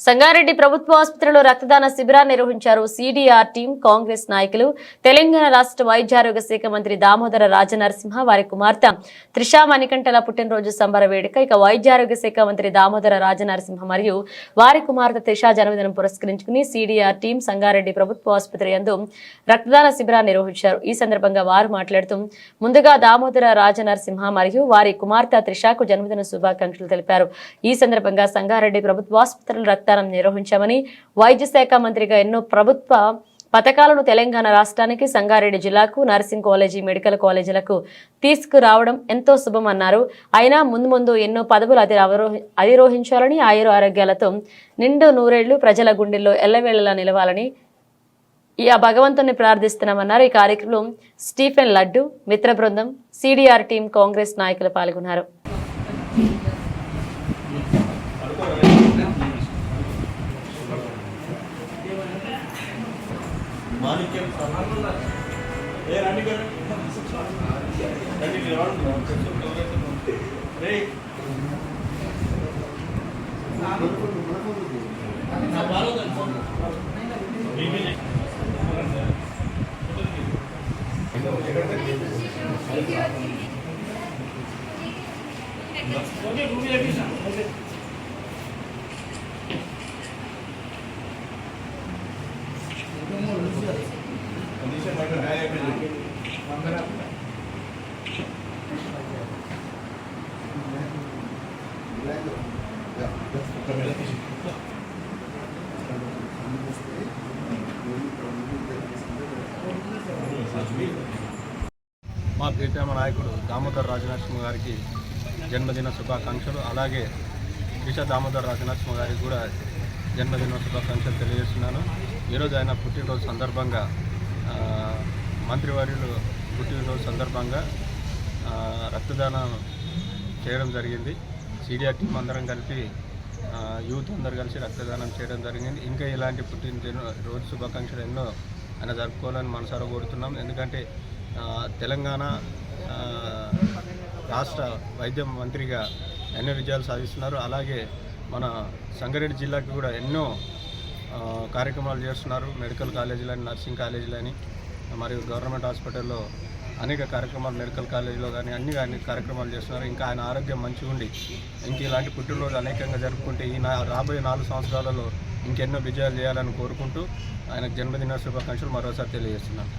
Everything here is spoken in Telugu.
సంగారెడ్డి ప్రభుత్వ ఆసుపత్రిలో రక్తదాన శిబిరాన్ని నిర్వహించారు సిడిఆర్ టీం కాంగ్రెస్ నాయకులు. తెలంగాణ రాష్ట్ర వైద్యారోగ్య శాఖ మంత్రి దామోదర రాజనరసింహ వారి కుమార్తె త్రిషా మణికంఠల పుట్టినరోజు సంబర వేడుక ఇక వైద్యారోగ్య శాఖ మంత్రి దామోదర రాజనరసింహ మరియు వారి కుమార్తె త్రిషా జన్మదినం పురస్కరించుకుని సిడిఆర్ టీం సంగారెడ్డి ప్రభుత్వ ఆసుపత్రి యందు రక్తదాన శిబిరాన్ని నిర్వహించారు. ఈ సందర్భంగా వారు మాట్లాడుతూ ముందుగా దామోదర రాజనరసింహ మరియు వారి కుమార్తె త్రిషాకు జన్మదిన శుభాకాంక్షలు తెలిపారు. ఈ సందర్భంగా సంగారెడ్డి ప్రభుత్వ ఆసుపత్రులు రక్తదానం నిర్వహించామని వైద్య శాఖ మంత్రిగా ఎన్నో ప్రభుత్వ పథకాలను తెలంగాణ రాష్ట్రానికి సంగారెడ్డి జిల్లాకు నర్సింగ్ కాలేజీ మెడికల్ కాలేజీలకు తీసుకురావడం ఎంతో శుభమన్నారు అయినా ముందు ముందు ఎన్నో పదవులు అధి అవరోహి అధిరోహించాలని ఆయుర ఆరోగ్యాలతో నిండు నూరేళ్ళు ప్రజల గుండెల్లో ఎల్లవేళలా నిలవాలని ఈ ఆ భగవంతుని ప్రార్థిస్తున్నామన్నారు. ఈ కార్యక్రమంలో స్టీఫెన్ లడ్డు మిత్ర బృందం సిడిఆర్ టీం కాంగ్రెస్ నాయకులు పాల్గొన్నారు. మాణిక్యం ఏ రండి గారు. రండి మీరు రావడం రే. కండిషన్ మా ప్రీతమ నాయకుడు దామోదర్ రాజనరసింహ గారికి జన్మదిన శుభాకాంక్షలు. అలాగే విష దామోదర్ రాజనరసింహ గారికి కూడా జన్మదిన శుభాకాంక్షలు తెలియజేస్తున్నాను. ఈరోజు ఆయన పుట్టినరోజు సందర్భంగా మంత్రివర్యులు పుట్టినరోజు సందర్భంగా రక్తదానం చేయడం జరిగింది. సీడిఆర్ టీం అందరం కలిపి యూత్ అందరు కలిసి రక్తదానం చేయడం జరిగింది. ఇంకా ఇలాంటి పుట్టిన రోజు శుభాకాంక్షలు ఎన్నో ఆయన జరుపుకోవాలని మనసారా కోరుతున్నాం. ఎందుకంటే తెలంగాణ రాష్ట్ర వైద్య మంత్రిగా ఎన్నో విజయాలు సాధిస్తున్నారు. అలాగే మన సంగారెడ్డి జిల్లాకి కూడా ఎన్నో కార్యక్రమాలు చేస్తున్నారు. మెడికల్ కాలేజీలని నర్సింగ్ కాలేజీలని. మరియు గవర్నమెంట్ హాస్పిటల్లో అనేక కార్యక్రమాలు మెడికల్ కాలేజీలో కానీ అన్ని అన్ని కార్యక్రమాలు చేస్తున్నారు. ఇంకా ఆయన ఆరోగ్యం మంచిగా ఉండి ఇంక ఇలాంటి పుట్టినరోజు అనేకంగా జరుపుకుంటే ఈ నా రాబోయే నాలుగు సంవత్సరాలలో ఇంకెన్నో విజయాలు చేయాలని కోరుకుంటూ ఆయనకు జన్మదిన శుభాకాంక్షలు మరోసారి తెలియజేస్తున్నాను.